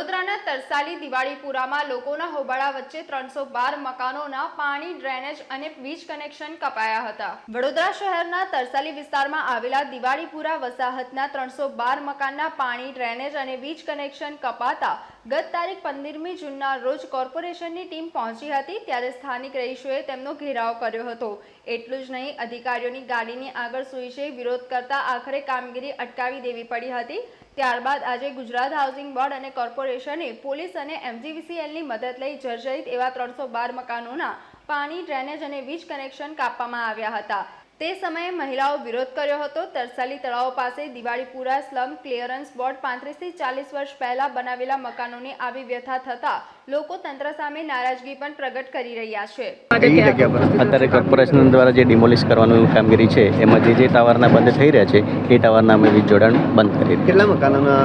વડોદરાના તરસાલી દિવાળીપુરામાં લોકોના હોબાળા વચ્ચે ત્રણસો બાર મકાનોના પાણી, ડ્રેનેજ અને વીજ કનેક્શન કપાયા હતા. વડોદરા શહેરના તરસાલી વિસ્તારમાં આવેલા દિવાળીપુરા વસાહતના ત્રણસો બાર મકાનના પાણી, ડ્રેનેજ અને વીજ કનેક્શન કપાતા ગત તારીખ પંદરમી જૂનના રોજ કોર્પોરેશનની ટીમ પહોંચી હતી ત્યારે સ્થાનિક રહીશોએ તેમનો ઘેરાવ કર્યો હતો. એટલું જ નહીં, અધિકારીઓની ગાડીની આગળ સુઈ છે વિરોધ કરતા આખરે કામગીરી અટકાવી દેવી પડી હતી. ત્યારબાદ આજે ગુજરાત હાઉસિંગ બોર્ડ અને કોર્પોરેશને પોલીસ અને એમજીવીસીએલની મદદ લઈ જર્જરિત એવા ત્રણસો બાર મકાનોના પાણી, ડ્રેનેજ અને વીજ કનેક્શન કાપવામાં આવ્યા હતા. તે સમયે મહિલાઓ વિરોધ કર્યો હતો. તરસાલી તળાવ પાસે દિવાળીપુરા સ્લમ ક્લિયરન્સ બોર્ડ પાંત્રીસથી ચાલીસ વર્ષ પહેલાં બનાવેલા મકાનોની આવી વ્યથા થતા લોકો તંત્ર સામે નારાજગી પણ પ્રગટ કરી રહ્યા છે. અત્યારે કોર્પોરેશન દ્વારા જે ડિમોલિશ કરવાનું કામગીરી છે એમાં જે જે ટાવરના બંધ થઈ રહ્યા છે એ ટાવરના અમે વીજ જોડાણ બંધ કરી કેટલા મકાનોના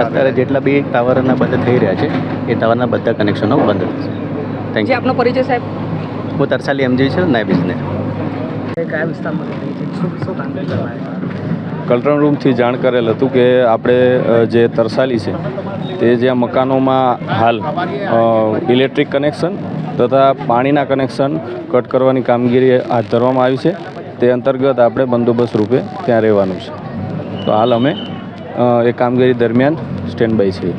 અત્યારે જેટલા બી ટાવરના બંધ થઈ રહ્યા છે એ ટાવરના બધા કનેક્શનો બંધ થશે. થેન્ક યુ આપનો પરિચય સાહેબ? હું તરસાલી એમજી છું નાયબ ઇજનેર કયા કંટ્રોલ રૂમથી જાણ કરેલ હતું કે આપણે જે તરસાલી છે, તે જ્યાં મકાનોમાં હાલ ઇલેક્ટ્રિક કનેક્શન તથા પાણીના કનેક્શન કટ કરવાની કામગીરી હાથ ધરવામાં આવી છે. તે અંતર્ગત આપણે બંદોબસ્ત રૂપે ત્યાં રહેવાનું છે. તો હાલ અમે એ કામગીરી દરમિયાન સ્ટેન્ડ બાય છીએ.